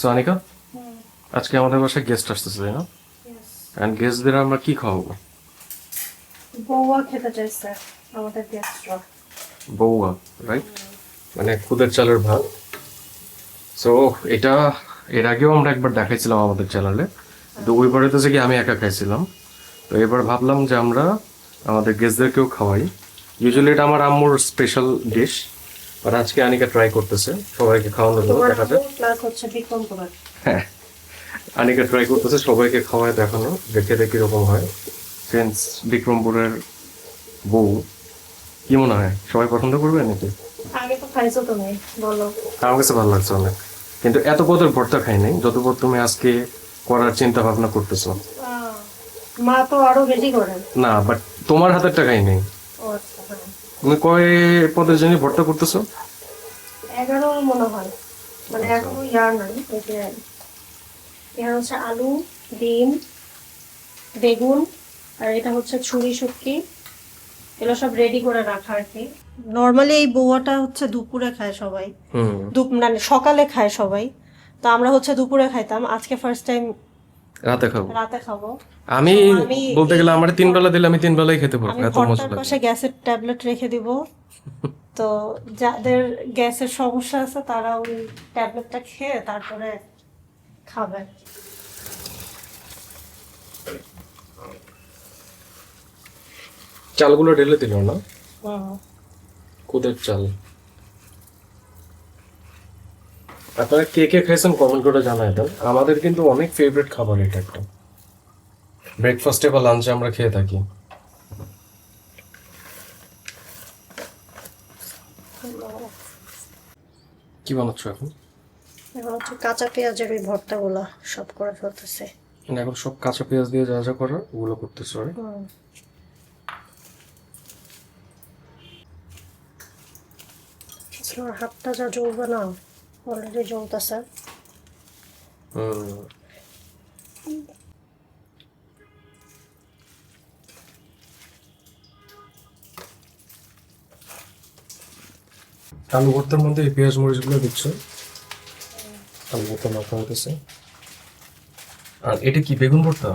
So Anika আজকে আমাদের বাসায় গেস্ট আসতেছে তাই না? অ্যান্ড গেস্টদের আমরা কি খাওয়াবো? বৌয়া খেতে চাইছে আমাদের গেস্টরা বউয়া রাইট মানে খুদের চালের ভাত। সো এটা এর আগেও আমরা একবার দেখাইছিলাম আমাদের চ্যানেলে তো ওইবারে তো কি আমি একা খাইছিলাম। তো এবার ভাবলাম যে আমরা আমাদের গেস্টদেরকেও খাওয়াই। ইউজুয়ালি এটা আমার আম্মুর স্পেশাল ডিশ আর আজকে আনিকা ট্রাই করতেছে সবাইকে খাওয়ানোর জন্য দেখাতে। হ্যাঁ। আনিকা ট্রাই করতেছে সবাইকে খাওয়ায় দেখানো দেখে দেখে কীরকম হয়। ফ্রেন্ডস বিক্রমপুরের বউ কি মনে হয়? সবাই পছন্দ করবে নাকি? আমার কাছে ভালো লাগছে অনেক। কিন্তু এত পদের ভর্তা খাই নাই যত পদ তুমি আজকে করার চিন্তা ভাবনা করতেছো মা তো আরও বেশি করেন না বাট তোমার হাতেরটা খাই নাই। তুমি কয় পদের জন্য ভর্তা করতেছো? এগারো মনে হয়। মানে এখনও ইয়ার নাই ইয়ার হচ্ছে আলু ডিম বেগুন আর এটা হচ্ছে ছুরি শুটকি। এগুলো সব রেডি করে রাখা আর কি। নর্মালি এই বউয়াটা হচ্ছে দুপুরে খায় সবাই। হুম। দুপ মানে সকালে খায় সবাই। তো আমরা হচ্ছে দুপুরে খাইতাম। আজকে ফার্স্ট টাইম রাতে খাব। রাতে খাব। আমি বলতে গেলে আমার তিন বেলা দিলে আমি তিন বেলাই খেতে পারব এত মজা পাশে গ্যাসের ট্যাবলেট রেখে দিব। তো যাদের গ্যাসের সমস্যা আছে তারা ওই ট্যাবলেটটা খেয়ে তারপরে খাবে। চালগুলো ঢেলে দিল না। কুদের চাল? আপনারা কে কে খাইছেন কমেন্ট করে জানাই দেন। আমাদের কিন্তু অনেক ফেভারিট খাবার এটা একটা। ব্রেকফাস্টে বা লাঞ্চে আমরা খেয়ে থাকি। কি বানাচ্ছ এখন? এখন হচ্ছে কাঁচা পেঁয়াজের ওই ভর্তাগুলো সব করে ফেলতেছে। মানে এখন সব কাঁচা পেঁয়াজ দিয়ে যা যা করার ওগুলো করতেছ আমার হাতটা যা জ্বলবে না। অলরেডি জ্বলতেছে আলু ভর্তার মধ্যে এই পেঁয়াজ মরিচগুলো দিচ্ছ আলু ভর্তা মাখা হইতেছে আর এটা কি বেগুন ভর্তা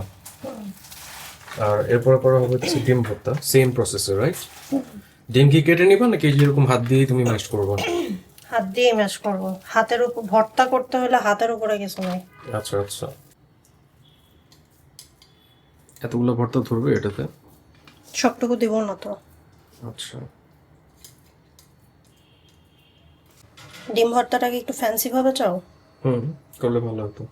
আর এরপরে করা হবে হচ্ছে ডিম ভর্তা সেম প্রসেসে রাইট ডিম কি কেটে নিবা নাকি যেরকম হাত দিয়ে তুমি ম্যাশ করব হাত দিয়ে ম্যাশ করব। হাতের উপর ভর্তা করতে হলে হাতের উপরে কিছু নাই। আচ্ছা আচ্ছা। এতগুলো ভর্তা ধরবে এটাতে? সবটুকু দিব না তো। আচ্ছা। ডিম ভর্তাটাকে একটু ফ্যান্সি ভাবে চাও? হুম করলে ভালো হতো।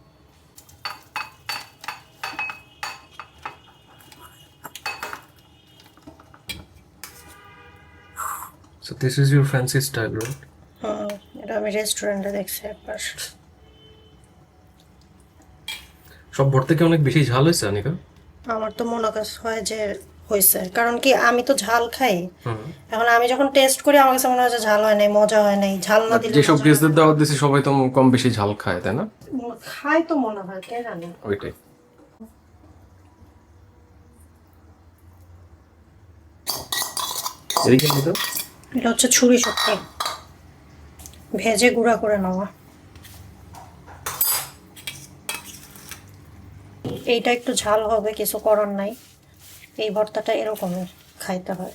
So this is your fancy style, right? আমি রেস্টুরেন্টে দেখছি একবার। সব ভর্তা কি অনেক বেশি ঝাল হয়েছে আনিকা? আমার তো মনে কাছে হয় যে হয়েছে। কারণ কি আমি তো ঝাল খাই। এখন আমি যখন টেস্ট করি আমার কাছে মনে হয় যে ঝাল হয় নাই মজা হয় নাই ঝাল না দিলে যেসব গেস্টদের দাওয়াত দিছি সবাই তো কম বেশি ঝাল খায় তাই না? খায় তো মনে হয় কে জানে? ওইটাই। এদিকে নিতো এটা হচ্ছে ছুরি শক্তি ভেজে গুঁড়া করে নেওয়া। এইটা একটু ঝাল হবে কিছু করার নাই। এই ভর্তাটা এরকমের খাইতে হয়।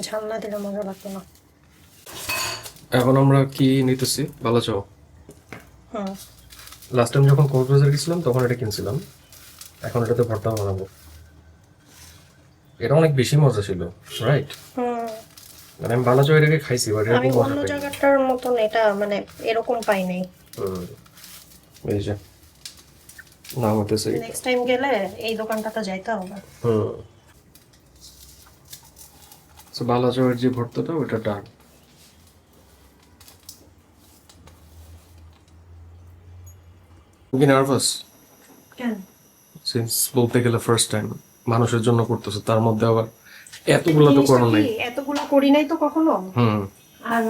ঝাল না দিলে মজা লাগতো না। এখন আমরা কি নিতেছি? ভালো চাও? হুম। লাস্ট টাইম যখন কক্সবাজার গেছিলাম তখন এটা কিনছিলাম। এখন এটাতে ভর্তা বানাবো। এটা অনেক বেশি মজা ছিল রাইট হুম। মানে আমি বালাচো এটাকে খাইছি বাট আমি এরকম অন্য। জায়গাটার মতন এটা মানে এরকম পাই নাই। নাম হতেছে এটা। নেক্সট টাইম গেলে এই দোকানটাতে যাইতে হবে। হুম। সো বালাচোয়ের যে ভর্তাটা ওটা ডান। কি নার্ভাস কেন? সিন্স বলতে গেলে ফার্স্ট টাইম মানুষের জন্য করতেছে তার মধ্যে আবার এতগুলো তো করো নাই। এতগুলো করি নাই তো কখনো? হুম। আর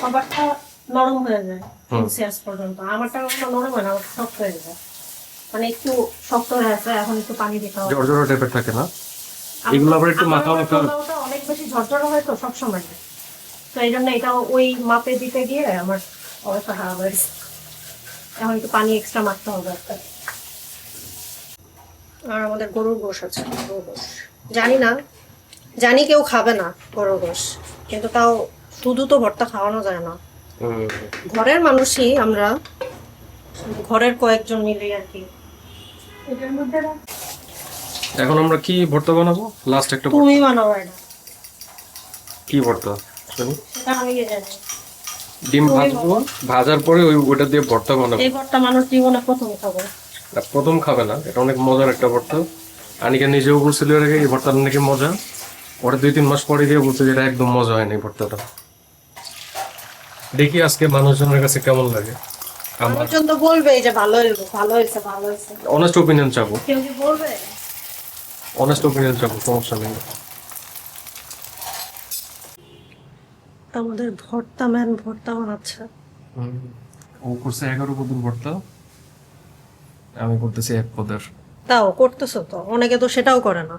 সবারটা নরম হয়ে যায় শেষ পর্যন্ত। আমারটা নরম হয় না আমারটা শক্ত হয়ে যায়। মানে একটু শক্ত হয়ে আছে এখন একটু পানি দিতে হবে। জর্জরা টাইপের থাকে না? এগুলো আবার একটু আমার অনেক বেশি ঝরঝরে হয় তো সবসময়। তো এই জন্য এটা ওই মাপে দিতে গিয়ে আমার অবস্থা খারাপ হয়েছে এখন একটু পানি এক্সট্রা মারতে হবে একটা। আর আমাদের গরুর গোশ আছে গরুর গোশ। জানি না জানি কেউ খাবে না গরুর গোশ কিন্তু তাও শুধু তো ভর্তা খাওয়ানো যায় না। ঘরের মানুষই আমরা ঘরের কয়েকজন মিলে আর কি। এটার মধ্যে এখন আমরা কি ভর্তা বানাবো? লাস্ট একটা তুমি বানাও এটা। কি ভর্তা সেটা আমি জানি। ডিম ভাজবো ভাজার পরে ওই ওটা দিয়ে ভর্তা বানাবো। এই ভর্তা মানুষ জীবনে প্রথম খাব। প্রথম খাবে না এটা অনেক মজার একটা ভর্তা। আনিকা নিজেও বলছিল এর আগে এই ভর্তাটা নাকি মজা। পরে দুই তিন মাস পরে দিয়ে বলছে যে এটা একদম মজা হয়নি ভর্তাটা। দেখি আজকে মানুষজনের কাছে কেমন লাগে। মানুষজন তো বলবে যে ভালো ভালো হয়েছে ভালো হয়েছে। অনেস্ট ওপিনিয়ন চাবো। কেউ কি বলবে? অনেস্ট ওপিনিয়ন চাবো সমস্যা নেই। আমাদের ভর্তা ম্যান ভর্তা বানাচ্ছে। ও করছে এগারো পদের ভর্তা। আমি করতেছি এক পদের। তাও করতেছো তো? অনেকে তো সেটাও করে না।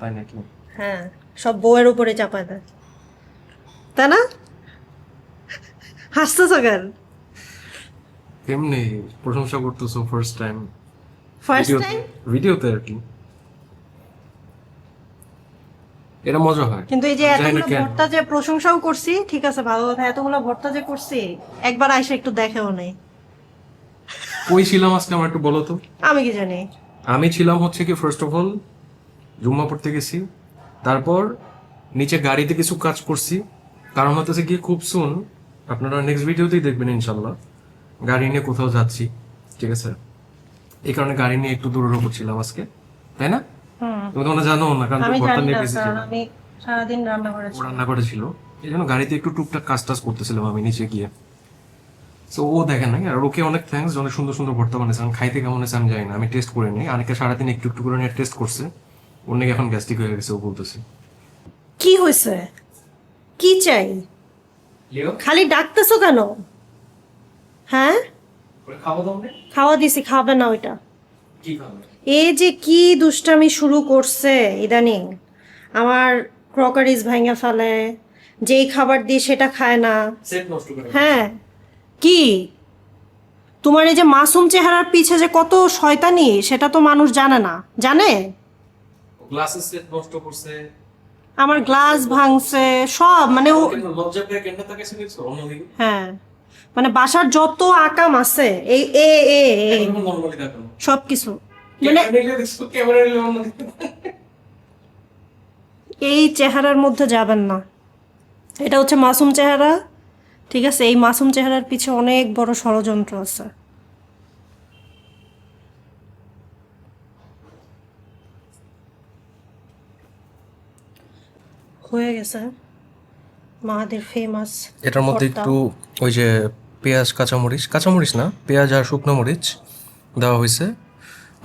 তাই নাকি? হ্যাঁ। সব বউয়ের উপরে চাপায় দেয়। তাই না? হাসতেছো কেন? কেমনি প্রশংসা করতেছো ফার্স্ট টাইম ফার্স্ট টাইম ভিডিওতে আর কি। এটা মজা হয়। কিন্তু এই যে এতগুলো ভর্তা যে প্রশংসাও করছি ঠিক আছে ভালো কথা এতগুলো ভর্তা যে করছি একবার আইসা একটু দেখেও নেই। কই ছিলাম আজকে আমার একটু বলো তো। আমি কি জানি? আমি ছিলাম হচ্ছে কি ফার্স্ট অফ অল জুম্মা পড়তে গেছি তারপর নিচে গাড়িতে কিছু কাজ করছি। কারণ হতেছে কি খুব সুন আপনারা নেক্সট ভিডিওতেই দেখবেন ইনশাল্লাহ গাড়ি নিয়ে কোথাও যাচ্ছি ঠিক আছে? এই কারণে গাড়ি নিয়ে একটু দূরের উপর ছিলাম আজকে তাই না? তুমি তো জানো না কারণ আমি জানি নিয়ে বেশি আমি সারাদিন রান্না করেছি রান্না করেছিল এই জন্য গাড়িতে একটু টুকটাক কাজ টাজ করতেছিলাম আমি নিচে গিয়ে। তো ও দেখে নাই আর ওকে অনেক থ্যাঙ্কস অনেক সুন্দর সুন্দর ভর্তা বানিয়েছে আমি খাইতে কেমন হয়েছে আমি জানি না আমি টেস্ট করে নিই। অনেকে সারাদিন একটু একটু করে নিয়ে টেস্ট করছে। ওর নাকি এখন গ্যাস্ট্রিক হয়ে গেছে ও বলতেছে। কি হয়েছে? কি চাই? খালি ডাকতেছো কেন? হ্যাঁ? খাওয়া দাওয়া খাওয়া দিছি খাবে না ওইটা। কি খাবে এ যে কি দুষ্টামি শুরু করছে ইদানিং। আমার ক্রকারিজ ভাঙা ফেলে যেই খাবার দিই সেটা খায় না। সেট নষ্ট করে হ্যাঁ। কি? তোমার এই যে মাসুম চেহারার পিছে যে কত শয়তানি সেটা তো মানুষ জানে না। জানে? গ্লাসের সেট নষ্ট করছে। আমার গ্লাস ভাঙছে সব মানে ও লজ্জা পেয়ে কেন তাকে শুনেছো অন্যদিকে হ্যাঁ। মানে বাসার যত আকাম আছে এই এ এ এ সব কিছু মানে এই চেহারার মধ্যে যাবেন না। এটা হচ্ছে মাসুম চেহারা ঠিক আছে? এই মাসুম চেহারার পিছে অনেক বড় ষড়যন্ত্র আছে। হয়ে গেছে। মাহাদের ফেমাস এটার মধ্যে একটু ওই যে পেঁয়াজ কাঁচামরিচ কাঁচামরিচ না পেঁয়াজ আর শুকনো মরিচ দেওয়া হয়েছে।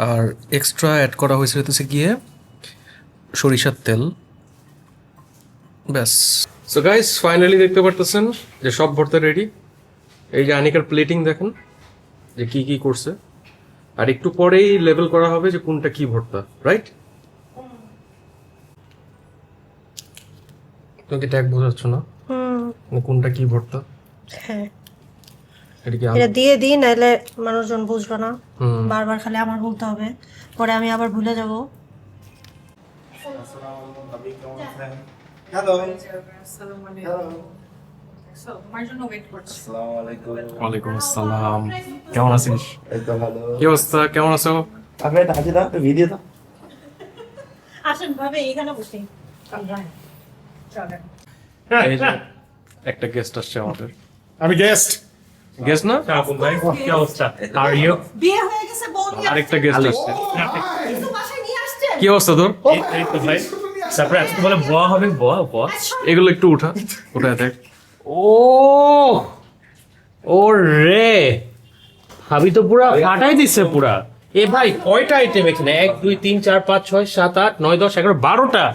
আর এক্সট্রা অ্যাড করা হয়েছে হচ্ছে গিয়ে সরিষার তেল। ব্যাস। সো গাইস ফাইনালি দেখতে পারতেছেন যে সব ভর্তা রেডি এই যে আনিকার প্লেটিং দেখেন যে কি কি করছে। আর একটু পরেই লেভেল করা হবে যে কোনটা কি ভর্তা রাইট তুমি কি ট্যাগ বোঝাচ্ছ না? হুম। মানে কোনটা কি ভর্তা? হ্যাঁ। এটা কি এটা দিয়ে দিই নাহলে মানুষজন বুঝবে না। বারবার খালি আমার বলতে হবে। পরে আমি আবার ভুলে যাব। হ্যালো। আসসালাম কেমন আছিস? এই কি অবস্থা? কেমন আছো? আপনি এটা হাসি দাও। ভিডিও আসেন ভাবে এখানে বসি। এই যে একটা গেস্ট আসছে আমাদের। আমি গেস্ট গেস্ট না? আপন ভাই কি অবস্থা? আর ইউ বিয়ে হয়ে গেছে বোন আরেকটা গেস্ট আসছে। কিছু বাসায় নিয়ে আসছে? কি অবস্থা তোর? এই তো ভাই। তারপরে আজকে বলে বোয়া হবে বোয়া বোয়া এগুলো একটু উঠা উঠায় দেখ। ও ও রে ভাবি তো পুরা ফাটাই দিচ্ছে পুরা। এ ভাই কয়টা আইটেম এখানে? এক দুই তিন চার পাঁচ ছয় সাত আট নয় দশ এগারো বারোটা?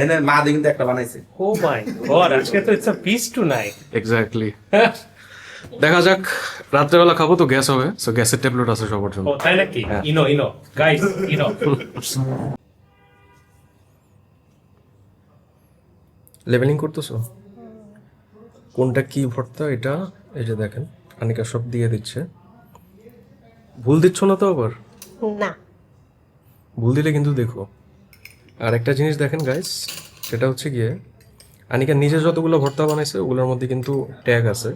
এনে মা কিন্তু একটা বানাইছে। ও মাই গড আজকে তো it's a peace tonight exactly দেখা যাক রাত্রেবেলা খাব তো গ্যাস হবে। সো গ্যাসের ট্যাবলেট আছে সবার জন্য। ও তাই নাকি? ইনো ইনো। গাইস ইনো। লেভেলিং করতেছো? কোনটা কি ভর্তা এটা? এই যে দেখেন আনিকা সব দিয়ে দিচ্ছে। ভুল দিচ্ছ না তো আবার? না। ভুল দিলে কিন্তু দেখো। আর একটা জিনিস দেখেন গাইস সেটা হচ্ছে গিয়ে আনিকা নিজে যতগুলো ভর্তা বানাইছে ওগুলোর মধ্যে কিন্তু ট্যাগ আছে।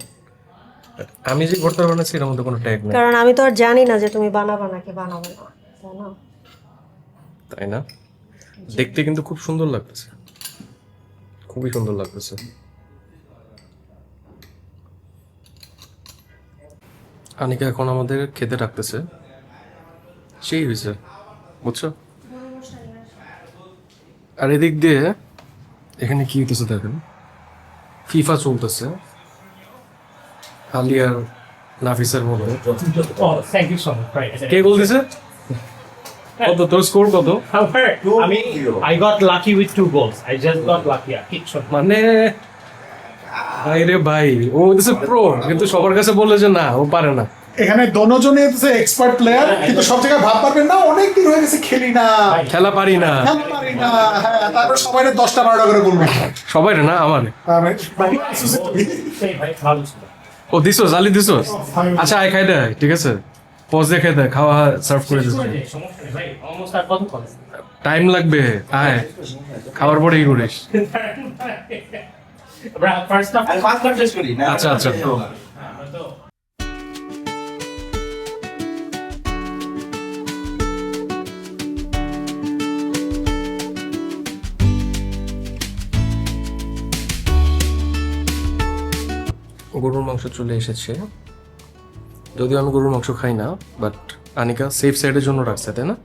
আমি যে ভর্তা বানাইছি এর মধ্যে কোনো ট্যাগ নেই। কারণ আমি তো আর জানি না যে তুমি বানাবা নাকি বানাবো না তাই না? দেখতে কিন্তু খুব সুন্দর লাগতেছে। খুবই সুন্দর লাগতেছে। আনিকা এখন আমাদের খেতে রাখতেছে সেই হয়েছে বুঝছ আর এদিক দিয়ে এখানে কি হইতেছে দেখেন ফিফা চলতেছে আলিয়ার নাফিসের মধ্যে Oh. কে গোল দিছে কত তোর স্কোর কত lucky with two goals. I just got lucky. Yeah, kick shot. মানে ভাই রে ভাই ও হচ্ছে প্রো কিন্তু সবার কাছে বললে যে না ও পারে না এখানে দোনোজনে হচ্ছে এক্সপার্ট প্লেয়ার কিন্তু সব জায়গায় ভাব পারবেন না অনেক দিন হয়ে গেছে খেলি না। খেলা পারি না। খেলতে পারি না হ্যাঁ তারপর সবাই দশটা বারোটা করে বলবেন সবাই না আমার? Say, ভাই, ভালো ছিল। ও দিছোস আলি দিছোস আচ্ছা আয় খাই দেয় ঠিক আছে। পজ দিয়ে খাই দেয় খাওয়া সার্ভ করে দিস সমস্যা নেই, ভাই, almost আর কতক্ষণ? টাইম লাগবে আয়। খাওয়ার পরেই করিস? আচ্ছা, আচ্ছা। গরুর মাংস চলে এসেছে। যদিও আমি গরুর মাংস খাই না বাট আনিকা সেফ সাইডের জন্য রাখছে তাই না?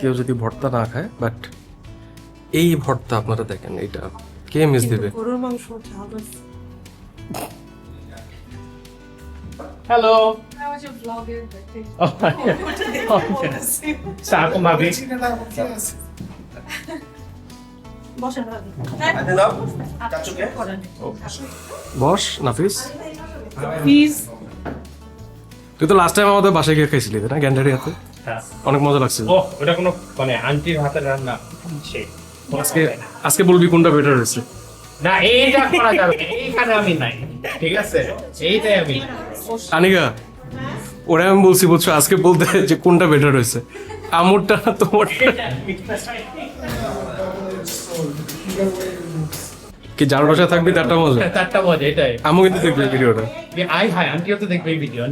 কেউ যদি ভর্তা না খায় বাট এই ভর্তা আপনারা দেখেন এইটা কে মিস দিবে? গরুর মাংস ঝাল Hello. How was বস। নাফিস। তুই তো লাস্ট টাইম আমাদের বাসায় গিয়ে খাইছিলি না গ্যান্ডারি হাতে? হ্যাঁ। অনেক মজা লাগছিল। ও ওটা কোনো মানে আন্টির হাতের রান্না? সেই। আজকে আজকে বলবি কোনটা বেটার হয়েছে? না এইটা করা যাবে এইখানে আমি নাই। ঠিক আছে? এইটাই আমি আনিকা ওরা আমি বলছি বুঝছ আজকে বলতে যে কোনটা বেটার হয়েছে। আমুরটা না তোমারটা? কি যার বাসায় থাকবি? তারটা মজা। চারটা মজা এটাই। আমু কিন্তু দেখবে ভিডিওটা। আই হাই আন্টিও তো দেখবে এই ভিডিও।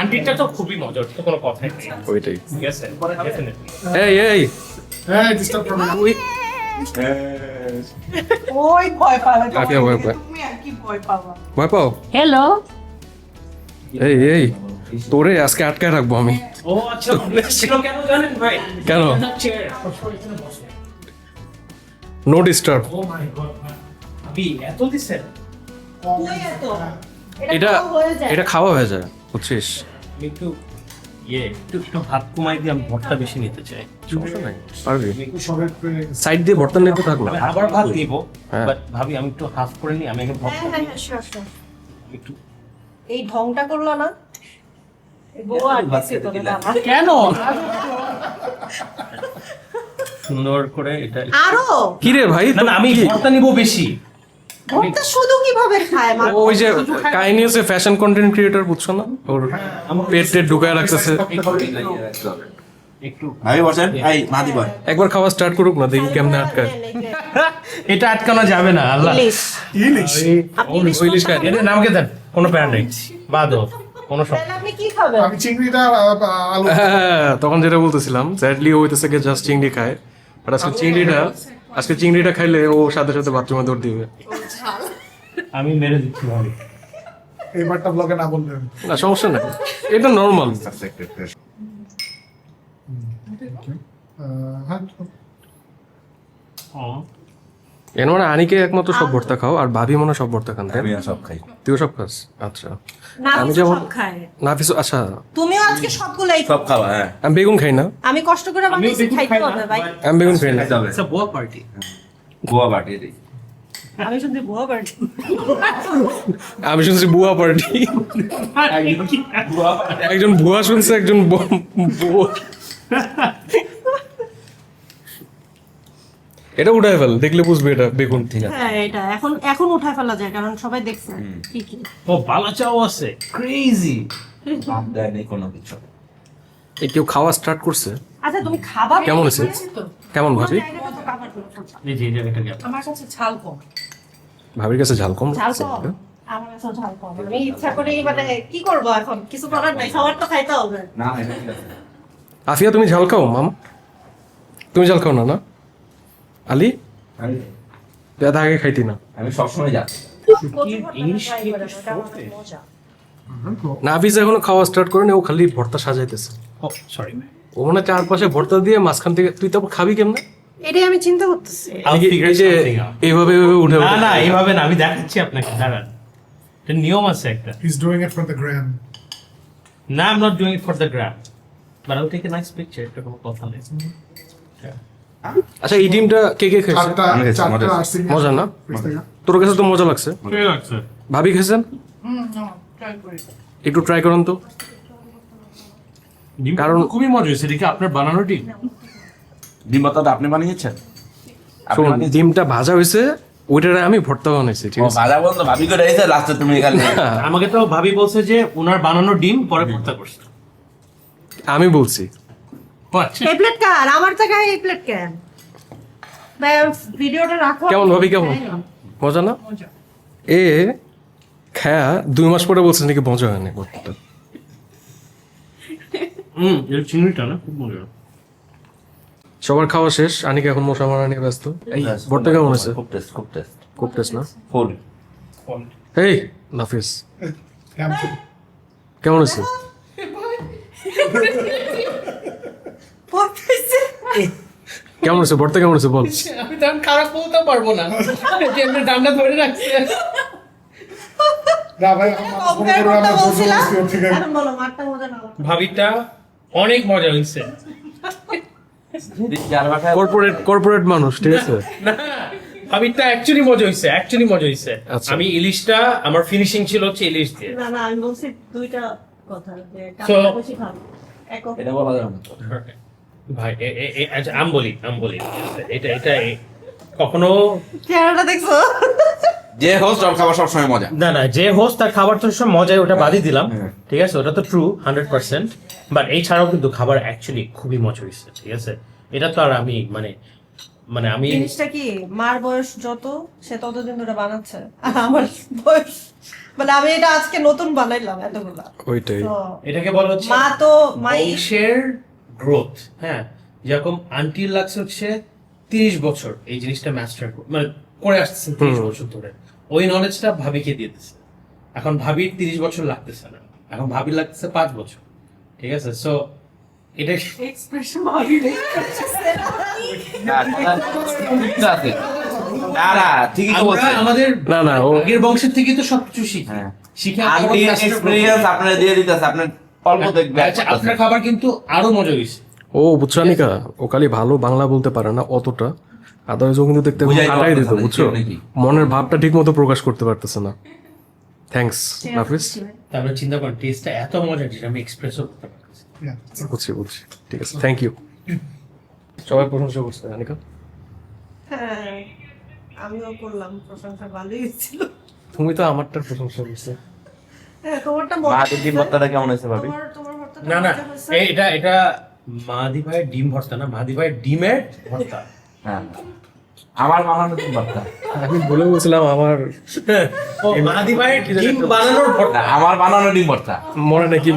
আন্টিটা তো খুবই মজা ওটা তো কোনো নেই। ওইটাই। এই এই। হ্যাঁ ডিস্টার্ব করবেন না। তুই ওই ভয় কাকে ভয় পায়? তুমি আর কি ভয় পাবা? ভয় পাও? হ্যালো এই এই। তোরে আজকে আটকায় রাখব আমি। ও আচ্ছা ছিল কেন জানেন ভাই? কেন? No disturb oh my god ভাবি এত দিছেন? ওই এত। এটা খাওয়া হয়ে যায়। এটা খাওয়া হয়ে যায় বুঝছিস? একটু ইয়ে একটু একটু ভাত কমাই দিয়ে আমি ভর্তা বেশি নিতে চাই। সমস্যা নাই পারবি? সাইড দিয়ে ভর্তা নিতে থাক না আবার ভাত নিব হ্যাঁ। বাট ভাবি আমি একটু হাফ করে নিই আমি আগে ভর্তা হ্যাঁ হ্যাঁ হ্যাঁ sure. একটু। এই ঢংটা করল না? বউ আর না। কেন? সুন্দর করে এটা আরও? কি রে ভাই না না আমি ভর্তা নিব বেশি। ভর্তা শুধু কীভাবে খায় মা? ওই যে কাহিনী হচ্ছে ফ্যাশন কন্টেন্ট ক্রিয়েটর বুঝছ না? ওর পেট টেট ঢুকায় রাখতেছে। একটু ভাই বসেন। এই মাদি বল একবার খাওয়া স্টার্ট করুক না দেখি কেমনে আটকায়। এটা আটকানো যাবে না আল্লাহ। ইলিশ। ইলিশ? ইলিশ ইলিশ খায়। এটা নামকে দেন? কোনো প্যান নেই। বাদও কোনো আপনি কি খাবেন? আমি চিংড়িটা আহ, আহ, আলু। হ্যাঁ তখন যেটা বলতেছিলাম স্যাডলি ও হইতেছে জাস্ট চিংড়ি খায়। বাট আজকে চিংড়িটা আজকে চিংড়িটা খাইলে ও সাথে সাথে বাথরুমে দৌড় দিবে। আমি মেরে দিচ্ছি ভাবি এবারটা ব্লগে না বললেন না সমস্যা নাই। এটা নর্মাল হ্যাঁ এর মানে আনিকে একমাত্র সব ভর্তা খাও আর ভাবি মনে হয় সব ভর্তা খান তাই আমি সব খাই। তুইও সব খাস? আচ্ছা। আমি যেমন- নাফিস আচ্ছা। তুমিও আজকে সবগুলাই সব খাওয়া হ্যাঁ। আমি বেগুন খাই না। আমি কষ্ট করে বানিয়েছি খাইতে হবে ভাই। আমি বেগুন খাই না। খাইতে হবে। ইটস আ বোয়া পার্টি বাটি দিই আমি শুনছি বুয়া বাড়ি আমি শুনছি বুয়া পার্টি একজন ভুয়া শুনছে একজন বুয়া। এটা উঠায় ফেল দেখলে বুঝবে এটা বেগুন। ঠিক আছে। হ্যাঁ এটা এখন এখন উঠায় ফেলা যায় কারণ সবাই দেখছে কি কি ও বালা চাও আছে ক্রেজি ভাত দেয়নি কোনো কিছু। এই কেউ খাওয়া স্টার্ট করছে? আচ্ছা তুমি খাবার কেমন আছে? কেমন ভাবি? এই যে জায়গাটা গেল আমার কাছে ঝাল কম। ভাবির কাছে ঝাল কম? ঝাল কম? আমার কাছে ঝাল কম। আমি ইচ্ছা করে মানে কি করব এখন? কিছু করার নাই সবার তো খাইতে হবে। না এটা ঠিক আছে। আফিয়া তুমি ঝাল খাও মাম? তুমি ঝাল খাও না না? আলি? আমি- দাদা আগে খাইতি না। আমি সবসময় যাচ্ছি। নাফিস এখনও খাওয়া স্টার্ট করেনি ও খালি ভর্তা সাজাইতেছে। ও সরি ও মানে চারপাশে ভর্তা দিয়ে মাঝখান থেকে তুই তারপর খাবি কেমনে? এটাই আমি চিন্তা করতেছি. এইভাবে এইভাবে উঠে না না এইভাবে না আমি দেখাচ্ছি আপনাকে দাঁড়ান। এটা নিয়ম আছে একটা। The gram. না I am not doing it for the gram but I will take a nice picture এটা কোনো কথা নেই। আচ্ছা এই ডিমটা কে কে চারটা আমি চারটা মজা। আছে। মজা না? তোর কাছে তো মজা লাগছে। আছে ভাবি খাইছেন একটু ট্রাই করুন তো। ডিম কারণ- কারণ খুবই মজা হয়েছে এটা কি আপনার বানানো ডিম। ডিম ভর্তাটা আপনি বানিয়েছেন? আপনি শোন বানিয়েছেন? ডিমটা ভাজা হয়েছে ওইটারে আমি ভর্তা বানাইছি ঠিক ও, আছে? ভাজা বন্ধ ভাবি করে এসে লাস্টে তুমি এখানে আমাকে তো ভাবি বলছে যে ওনার বানানো ডিম পরে ভর্তা করছে। আমি বলছি। এই প্লেট কার? আমার জায়গায় এই প্লেট কেন? ভিডিওটা রাখো। কেমন ভাবি কেমন? মজা না? এ খায়া দুই মাস পরে বলছে নাকি মজা হয়নি ভর্তাটা হুম এর চিংড়িটা না খুব মজা। সবার খাওয়া শেষ আনিকে এখন মশা মারা নিয়ে ব্যস্ত। এই ভর্তা কেমন আছে খুব টেস্ট খুব টেস্ট খুব টেস্ট না? ফুল এই নাফিস। কেমন আছে কেমন আছে ভর্তা কেমন আছে বল। আমি তখন খারাপ বলতে পারব না। যে এমনি ডান্ডা ধরে রাখছে। না ভাই, ভাবিটা অনেক মজা হয়েছে। কর্পোরেট কর্পোরেট মানুষ ঠিক আছে? না ভাবিটা অ্যাকচুয়ালি মজা হয়েছে অ্যাকচুয়ালি মজা হয়েছে। আচ্ছা। আমি ইলিশটা আমার ফিনিশিং ছিল হচ্ছে ইলিশ দিয়ে। না না আমি বলছি দুইটা কথা যে So- বেশি ভালো এটা বলা যাবে না। ভাই আচ্ছা আম বলি আম বলি। এটা এটা কখনো চেহারাটা দেখছ? যে হোস্ট খাবার সবসময় মজা। না না যে হোস্ট তার খাবার তো সব মজায় ওটা বাদই দিলাম। হ্যাঁ। ঠিক আছে ওটা তো ট্রু হান্ড্রেড পার্সেন্ট বাট এই ছাড়াও কিন্তু খাবার অ্যাকচুয়ালি খুবই মজা হয়েছে ঠিক আছে? এটা তো আর আমি মানে মানে আমি জিনিসটা কি মার বয়স যত সে ততদিন ধরে বানাচ্ছে। আমার বয়স মানে আমি এটা আজকে নতুন বানাইলাম এতগুলা। ওইটাই। এটাকে বলা হচ্ছে মা তো মাই গ্রোথ হ্যাঁ? যেরকম আন্টির লাগছে হচ্ছে তিরিশ বছর এই জিনিসটা মাস্টার মানে করে আসতেছে তিরিশ বছর ধরে। ওই নলেজটা ভাবিকে দিয়ে দিচ্ছে এখন ভাবির তিরিশ বছর লাগতেছে না। এখন ভাবির লাগতেছে পাঁচ বছর। ঠিক আছে? সো এটা এক্সপ্রেশন ভাবি না, না, আছে। না না ঠিকই তো আমরা আমাদের না, না, ও- আগের বংশের থেকে তো সবকিছু শিখি। হ্যাঁ। শিখে আপনারা দিয়ে দিতেছে। আপনার অল্প দেখবে আচ্ছা আপনার খাবার কিন্তু আরও মজা হয়েছে। ও ও খালি ভালো বাংলা বলতে পারে না অতটা। আদারওয়াইজ ও কিন্তু দেখতে কাটাই দিত বুঝছ? মনের ভাবটা ঠিক মতো প্রকাশ করতে পারতেছে না। থ্যাঙ্কস নাফিস তারপরে চিন্তা করেন টেস্টটা এত মজা যেটা আমি এক্সপ্রেসও করতে পারতেছি। বুঝছি বুঝছি। ঠিক আছে থ্যাংক ইউ সবাই প্রশংসা করছে আনিকা? হ্যাঁ আমিও করলাম প্রশংসা ভালোই ছিল তুমি তো আমারটার প্রশংসা করছে। হ্যাঁ ভর্তাটা কেমন হয়েছে ভাবি? না না এটা এটা মাদি ভাইয়ের ডিম ভর্তা না ভাইয়ের ডিমের ভর্তা। হ্যাঁ আমার বানানো দিন ভর্তা। আমি বলে বলছিলাম আমার ও মাদি ভাইয়ের ডিম বানানোর ভর্তা। আমার বানানো ডিম ভর্তা। মনে নাকি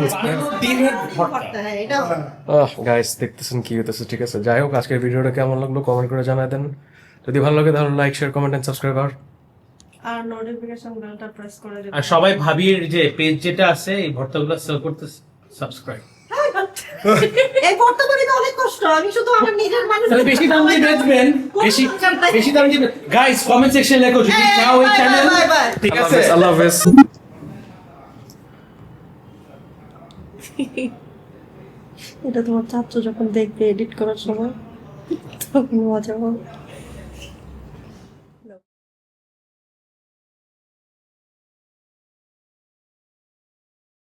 ডিমের ভর্তা ভর্তা, হ্যাঁ গাইস দেখতেছেন কি হতেছে ঠিক আছে? যাই হোক আজকের ভিডিওটা কেমন লাগল কমেন্ট করে জানাই দেন। যদি ভালো লাগে তাহলে like share comment and subscribe আর আর নোটিফিকেশন বেলটা প্রেস করে আর সবাই ভাবির যে পেজ যেটা আছে এই ভর্তাগুলো সেল করতে সাবস্ক্রাইব এই ভর্তা অনেক কষ্ট আমি শুধু আমার নিজের মানুষ তাহলে বেশি দাম দিয়ে বেচবেন? বেশি বেশি দাম দিয়ে গাইস কমেন্ট সেকশন লেখো যদি চাও এই চ্যানেল. ঠিক আছে? আল্লাহ হাফেজ। এটা তোমার ছাত্র যখন দেখবে এডিট করার সময় তখন মজা হবে